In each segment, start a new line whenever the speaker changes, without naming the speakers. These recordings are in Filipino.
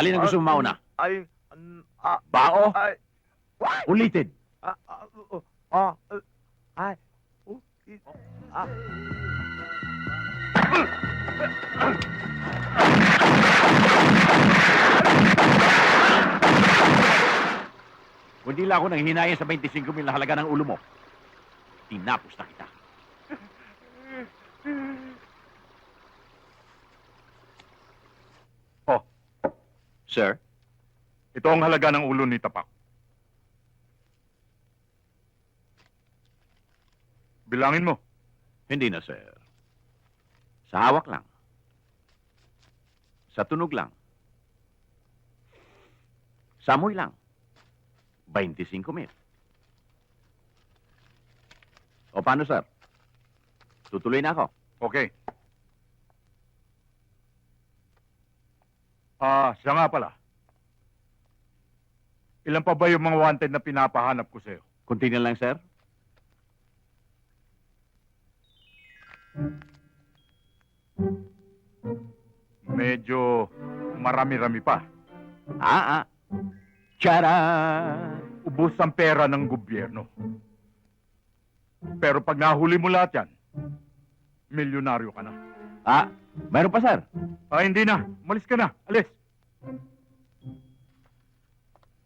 Alin ang gusto mo mauna?
Ay, an- ah,
Bao?
ay,
Ulitin. Kung di lang ako nang hinayin sa 25 mil na halaga ng ulo mo, tinapos na kita.
Oh.
Sir,
Ito ang halaga ng ulo ni Tapak. Bilangin mo.
hindi na, sir. Sa hawak lang. Sa tunog lang. Sa amoy lang. 25 mil. O paano, sir? Tutuloy na ako.
Okay. Ah, siya nga pala. Ilan pa ba yung mga wanted na pinapahanap ko sa'yo?
Kunti na lang, sir.
Medyo marami-rami pa.
Ah, ah. Tara!
Ubus ang pera ng gobyerno. Pero pag nahuli mo lahat yan, milyonaryo ka na.
Ah, mayroon pa, sir.
Ah, hindi na. Malis ka na. Alis.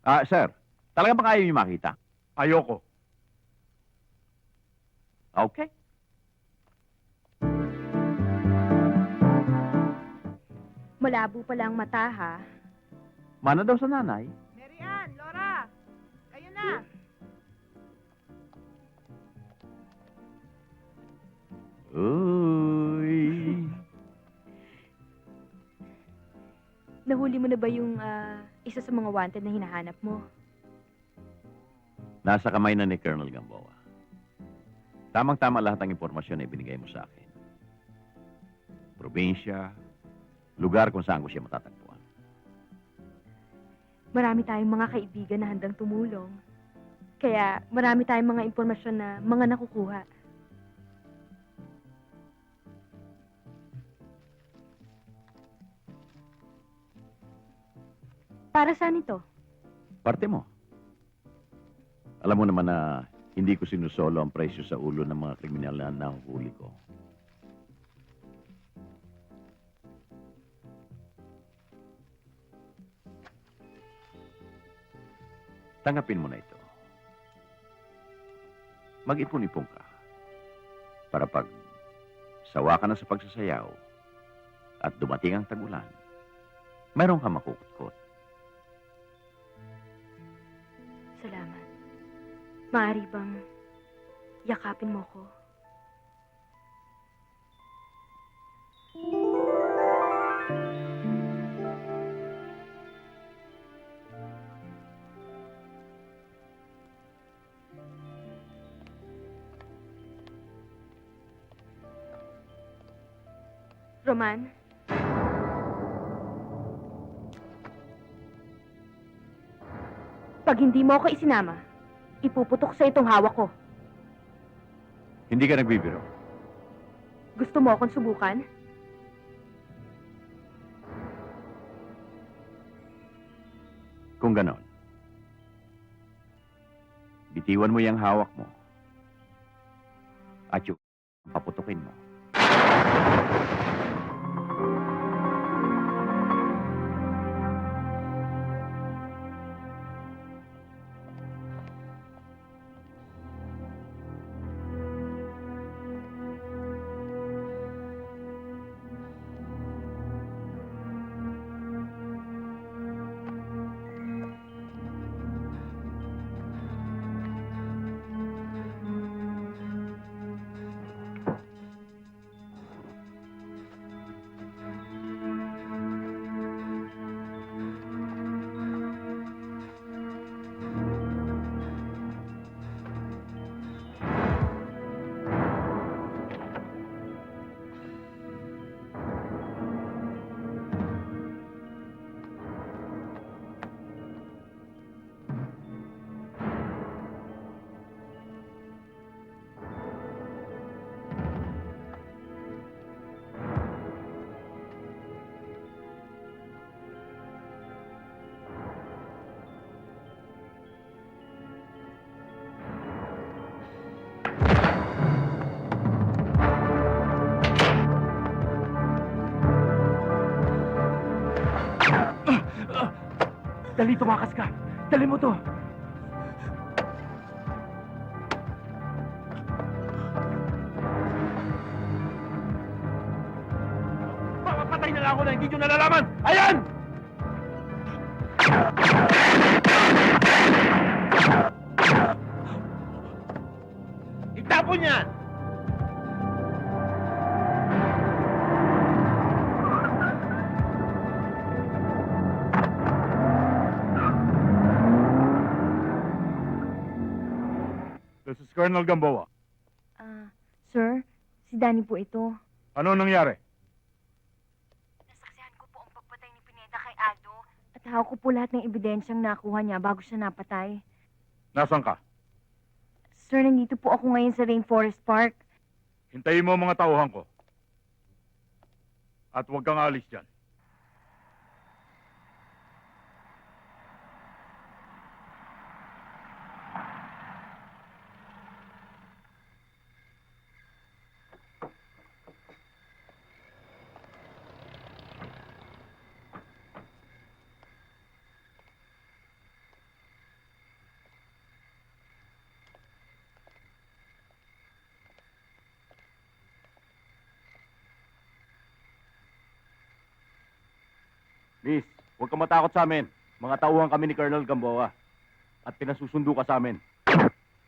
Ah, sir. Talaga ba kayo niyo makita?
Ayoko.
Okay.
Malabo pala ang mata, ha?
Mana daw sa nanay?
Na.
Uy.
Nahuli mo na ba yung ah, isa sa mga wanted na hinahanap mo?
Nasa kamay na ni Colonel Gamboa. Tamang-tama lahat ng impormasyon na ibinigay mo sa akin. Probinsya, lugar kung saan ko siya matatagpuan.
Marami tayong mga kaibigan na handang tumulong. Kaya marami tayong mga impormasyon na mga nakukuha. Para saan ito?
Parte mo. Alam mo naman na hindi ko sinusolo ang presyo sa ulo ng mga kriminal na nahuhuli ko. Tanggapin mo na ito. Mag-ipon-ipon ka. Para pag sawa ka na sa pagsasayaw at dumating ang tagulan, mayroon ka makukutkot.
Salamat. Maaari bang yakapin mo ko? Pag hindi mo ako isinama, ipuputok sa itong hawak ko.
Hindi ka nagbibiro.
Gusto mo akong subukan?
Kung ganon, bitiwan mo yung hawak mo at yung paputukin mo.
Dali, tumakas ka. Dali mo to. Papapatay na lang ako na hindi nyo nalalaman! Ayan! Itapon yan!
Colonel Gamboa.
Ah, sir, si Danny po ito.
Ano nangyari?
Nasaksihan ko po ang pagpatay ni Pineda kay Aldo. At hawak ko po lahat ng ebidensyang nakuha niya bago siya napatay.
Nasaan ka?
Sir, nandito po ako ngayon sa Rainforest Park.
Hintayin mo ang mga tauhan ko. At huwag kang alis dyan.
Miss, huwag ka matakot sa amin. Mga tauhan kami ni Colonel Gamboa. At pinasusundo ka sa amin.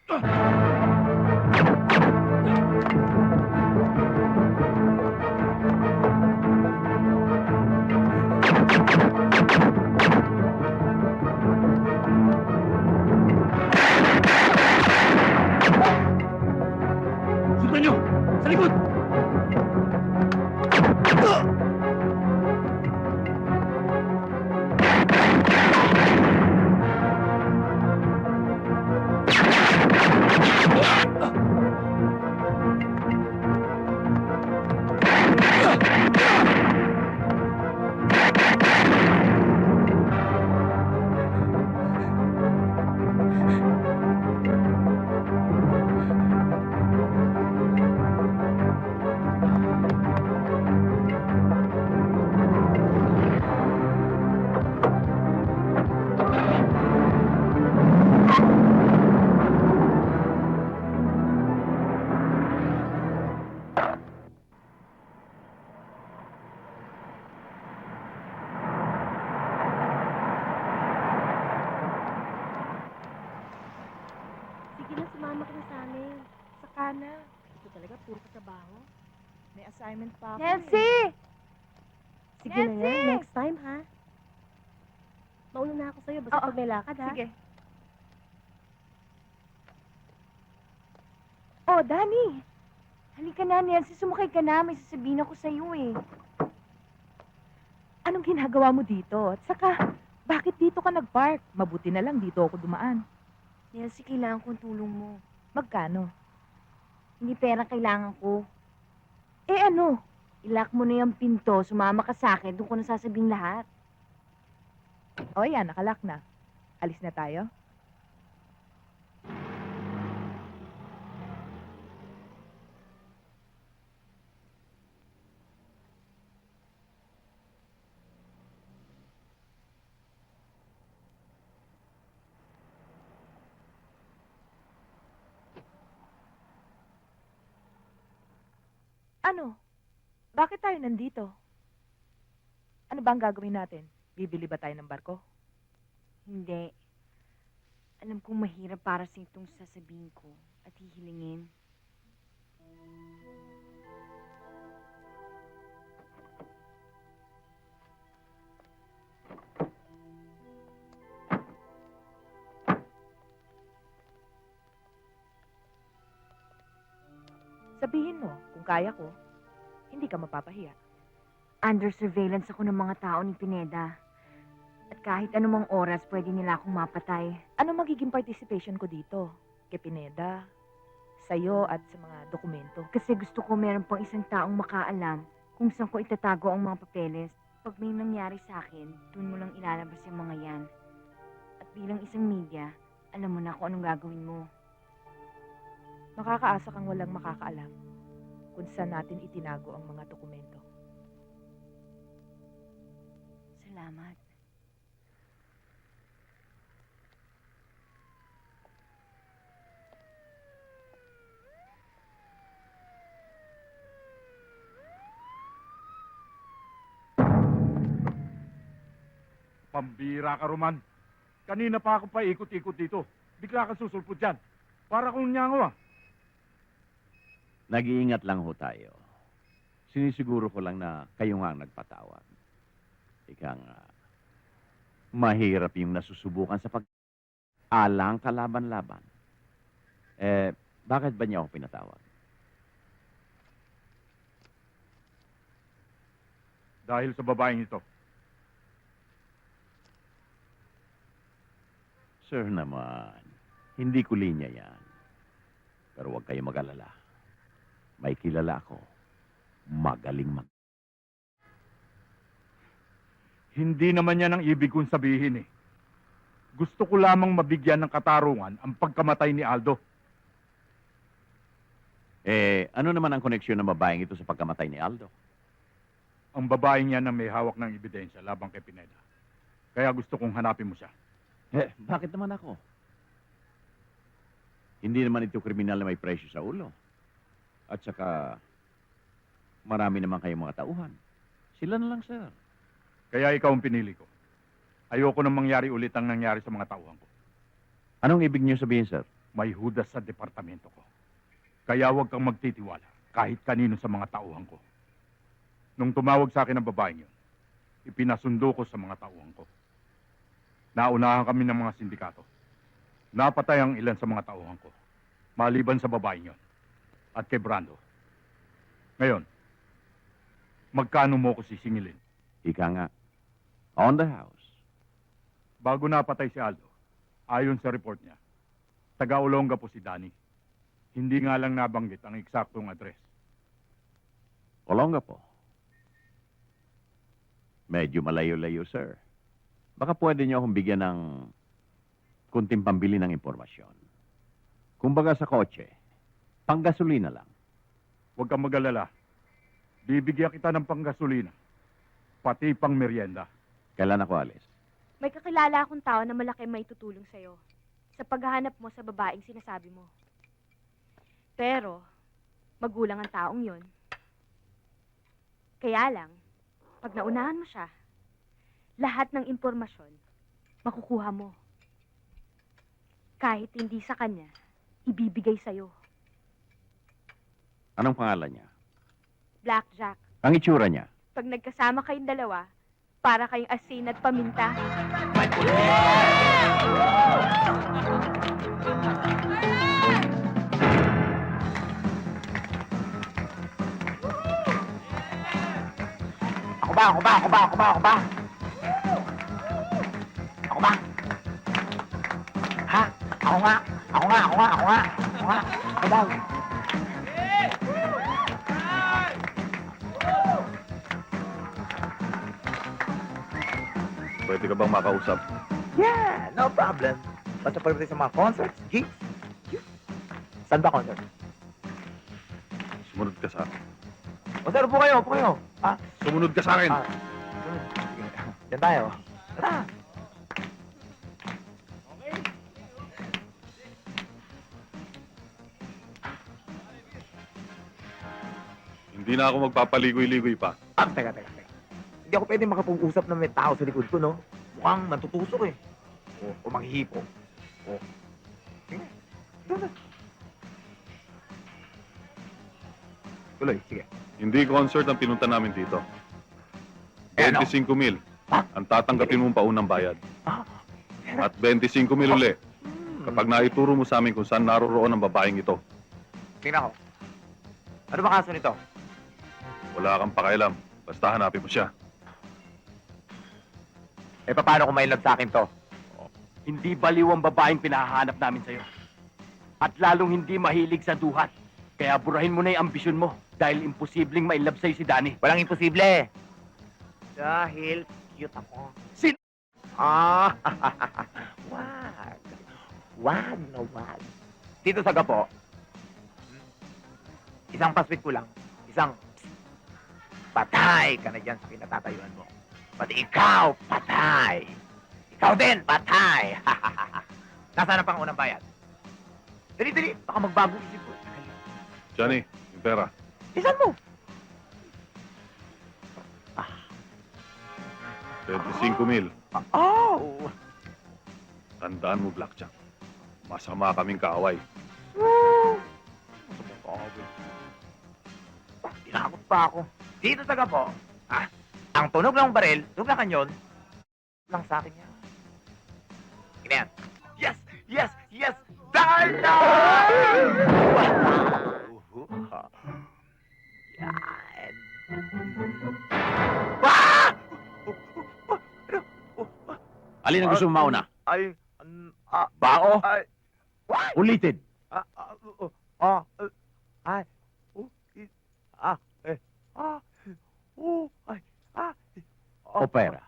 Sundan
Sige na
yan. Next time, ha? Mauna na ako sa'yo. Basta
Oo.
pag may lakad, ha?
Sige. Oh, Danny! Halika na, Nancy. Sumakay ka na. May sasabihin ako sa'yo eh.
Anong ginagawa mo dito? At saka, bakit dito ka nag-park? Mabuti na lang dito ako dumaan.
Nancy, kailangan kong tulong mo.
Magkano?
Hindi pera kailangan ko.
Eh ano?
Ilak mo na yung pinto, sumama ka sa akin, doon ko na sasabihin lahat.
O yan, nakalak na. Alis na tayo? Ano? Bakit tayo nandito? Ano ba ang gagawin natin? Bibili ba tayo ng barko?
Hindi. Alam kong mahirap para sa itong sasabihin ko at hihilingin.
Sabihin mo, kung kaya ko, hindi ka mapapahiya.
Under surveillance ako ng mga tao ni Pineda. At kahit anumang oras, pwede nila akong mapatay.
Ano magiging participation ko dito? Kay Pineda, sa'yo at sa mga dokumento.
Kasi gusto ko meron pang isang taong makaalam kung saan ko itatago ang mga papeles. Pag may nangyari sa akin, doon mo lang ilalabas yung mga yan. At bilang isang media, alam mo na kung anong gagawin mo.
Makakaasa kang walang makakaalam kung saan natin itinago ang mga dokumento.
Salamat.
Pambira ka, Roman. Kanina pa ako pa ikot-ikot dito. Bigla ka susulpot dyan. Para kong nyango ah.
Nag-iingat lang ho tayo. Sinisiguro ko lang na kayo nga ang nagpatawag. Ika nga, mahirap yung nasusubukan sa pag alang kalaban-laban. Eh, bakit ba niya ako pinatawag?
Dahil sa babaeng ito.
Sir naman, hindi ko linya yan. Pero huwag kayo mag-alala. May kilala ako. Magaling mag...
Hindi naman yan ang ibig kong sabihin eh. Gusto ko lamang mabigyan ng katarungan ang pagkamatay ni Aldo.
Eh, ano naman ang koneksyon ng babaeng ito sa pagkamatay ni Aldo?
Ang babaeng yan ang may hawak ng ebidensya labang kay Pineda. Kaya gusto kong hanapin mo siya.
Eh, bakit naman ako? Hindi naman ito kriminal na may presyo sa ulo. At saka, marami naman kayong mga tauhan. Sila na lang, sir.
Kaya ikaw ang pinili ko. Ayoko nang mangyari ulit ang nangyari sa mga tauhan ko.
Anong ibig niyo sabihin, sir?
May hudas sa departamento ko. Kaya huwag kang magtitiwala kahit kanino sa mga tauhan ko. Nung tumawag sa akin ang babaeng yun, ipinasundo ko sa mga tauhan ko. Naunahan kami ng mga sindikato. Napatay ang ilan sa mga tauhan ko. Maliban sa babaeng yun. At kay Brando. Ngayon, magkano mo ko sisingilin?
Ika nga, on the house.
Bago napatay si Aldo, ayon sa report niya, taga-Olonga po si Danny. Hindi nga lang nabanggit ang eksaktong address.
Olonga po. Medyo malayo-layo, sir. Baka pwede niyo akong bigyan ng kunting pambili ng impormasyon. Kumbaga sa kotse, panggasolina lang.
Huwag kang mag-alala. Bibigyan kita ng panggasolina. Pati pang merienda.
Kailan ako alis?
May kakilala akong tao na malaki may tutulong sa'yo sa paghahanap mo sa babaeng sinasabi mo. Pero, magulang ang taong yun. Kaya lang, pag naunahan mo siya, lahat ng impormasyon, makukuha mo. Kahit hindi sa kanya, ibibigay sa'yo.
Anong pangalan niya?
Blackjack,
Ang itsura niya?
pag nagkasama kayong dalawa, para kayong asin at paminta.
Ako ba? Ako ba? Ako ba? Ako ba? Ako ba? Ako ba? Ha? Ako nga. Ako nga. Ako nga. Ako nga. Ako nga. Ako daw.
Pwede ka bang makausap?
Yeah, no problem. Basta pagdating sa mga concerts, gigs. Saan ba concert?
Sumunod ka sa akin.
O sir, upo kayo, upo kayo. Ah,
Sumunod ka sa akin!
ah. Sige. Diyan tayo. Tara.
Hindi na ako magpapaligoy-ligoy pa.
Ah, teka, teka, teka. Hindi ako pwede makapag-usap ng may tao sa likod ko, no? Mukhang natutusok eh. O, o manghihipo. O. Sige. Doon na. Tuloy, sige.
Hindi concert ang pinunta namin dito.
Eh, ano?
25 mil.
Ha?
Ang tatanggapin mong paunang bayad.
Ah.
At 25 mil uli
Hmm.
kapag naituro mo sa amin kung saan naroroon ang babaeng ito.
Tingnan ko. Ano ba kaso nito?
Wala kang pakialam. Basta hanapin mo siya.
Eh, paano kung may love sa akin to?
Hindi baliw ang babaeng pinahahanap namin sa'yo. At lalong hindi mahilig sa duhat. Kaya burahin mo na yung ambisyon mo dahil imposibleng mailab sa'yo si Danny.
Walang imposible. Dahil cute ako.
Sin-
Ah, wag. Wag na wag. Dito sa gapo, isang paswit ko lang. Isang patay ka na dyan sa kinatatayuan mo. Pati ikaw, patay. Ikaw din, patay. Nasaan ang pangunang bayad? Dali, dali. Baka magbago isip ko.
Johnny, yung pera.
Isan mo?
25 mil.
Oh!
Tandaan mo, Blackjack. Masama kaming kaaway.
Tinakot pa ako. Dito taga po. Ha? Ang tunog ng baril, tunog ng kanyon, lang sa akin yan. Sige na yan. Yes! Yes! Yes! Darna! Yan. Ah!
Alin ang gusto mo mauna?
Ay, an- ah,
Bao?
ay?
Ulitin.
Ah, ah, uh, ah, uh, ay, oh, i- ah, eh, ah, oh, ay, ah, oh,
O pera.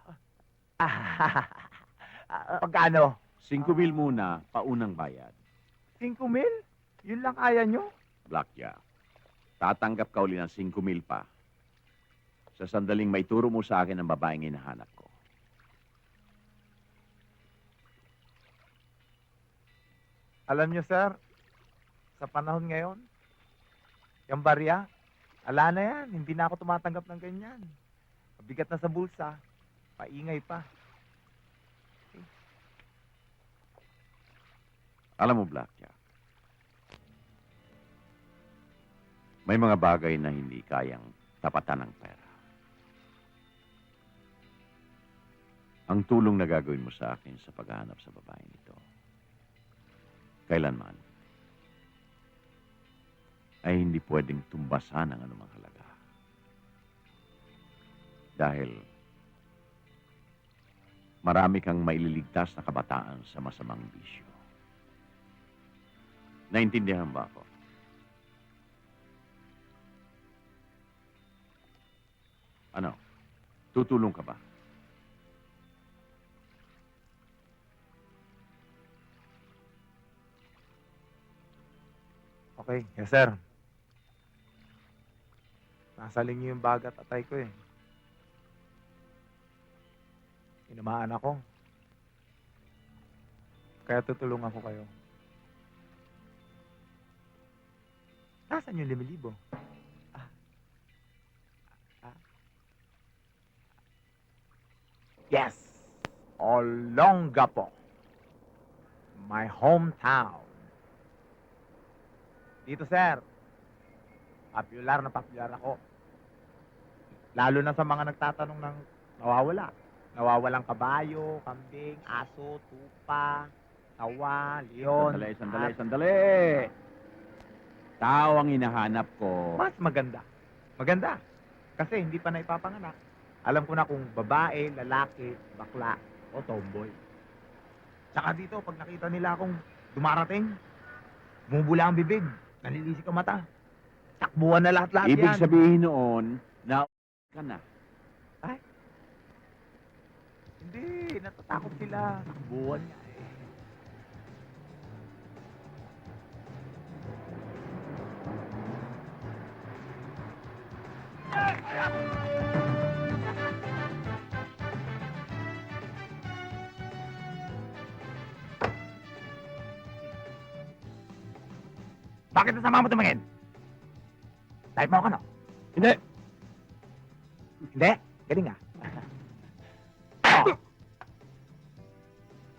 Pagkano?
5 mil muna, paunang bayad.
5 mil? Yun lang kaya nyo?
Blackjack. Tatanggap ka uli ng 5 mil pa. Sa sandaling may turo mo sa akin ang babaeng hinahanap ko.
Alam nyo, sir, sa panahon ngayon, yung barya, ala na yan. Hindi na ako tumatanggap ng ganyan. Mabigat na sa bulsa. Paingay pa.
Alam mo, Blackjack, may mga bagay na hindi kayang tapatan ng pera. Ang tulong na gagawin mo sa akin sa paghahanap sa babaeng ito, kailanman, ay hindi pwedeng tumbasan ang anumang halaga. Dahil marami kang maililigtas na kabataan sa masamang bisyo. Naintindihan ba ako? Ano? Tutulong ka ba?
Okay, yes, sir. Nasa linya yung bagat atay ko eh. Inamaan ako. Kaya tutulungan ko kayo. Nasaan yung limilibo? Ah. Ah. Yes! Olongapo. My hometown. Dito, sir. Popular na popular ako. Lalo na sa mga nagtatanong ng nawawala. Nawawalang kabayo, kambing, aso, tupa, tawa, leon.
Sandali, sandali,
at-
sandali. Tao ang hinahanap ko.
Mas maganda. Maganda. Kasi hindi pa na ipapanganak. Alam ko na kung babae, lalaki, bakla, o tomboy. Tsaka dito, pag nakita nila akong dumarating, bumubula ang bibig, nalilisik ang mata. Takbuhan na lahat-lahat
Ibig
yan.
sabihin noon na ka na.
Hindi, natatakot sila. Takbuhan niya eh. Bakit nasama mo tumingin? Type mo ako, no?
Hindi.
Hindi? Galing ah.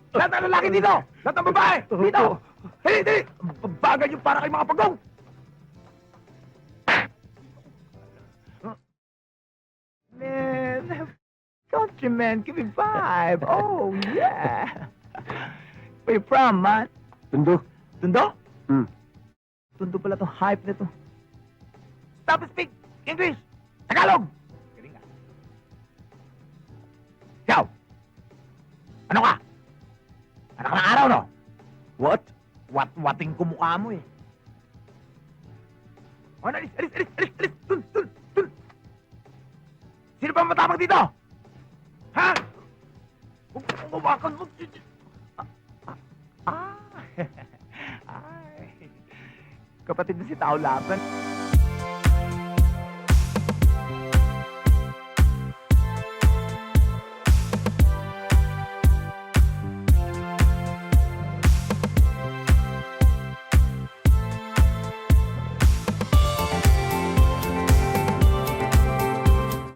Lahat ng lalaki dito! Lahat ng babae! Dito! Dali, dali! Bagay yung para kay mga pagong! Man, countryman, give me vibe. Oh, yeah. Where you from, man?
Tundo.
Tundo?
Hmm.
Tundo pala to hype na to. Stop speak English! Tagalog! Galing ka. Ikaw! Ano ka? Anak ng araw, no?
What?
Wat-wating kumukha mo eh. Oh, alis, alis, alis, alis, alis! Dun, dun, dun! Sino ba matapag dito? Ha? Huwag mong umakan mo. Ah! Kapatid na si Tao Laban.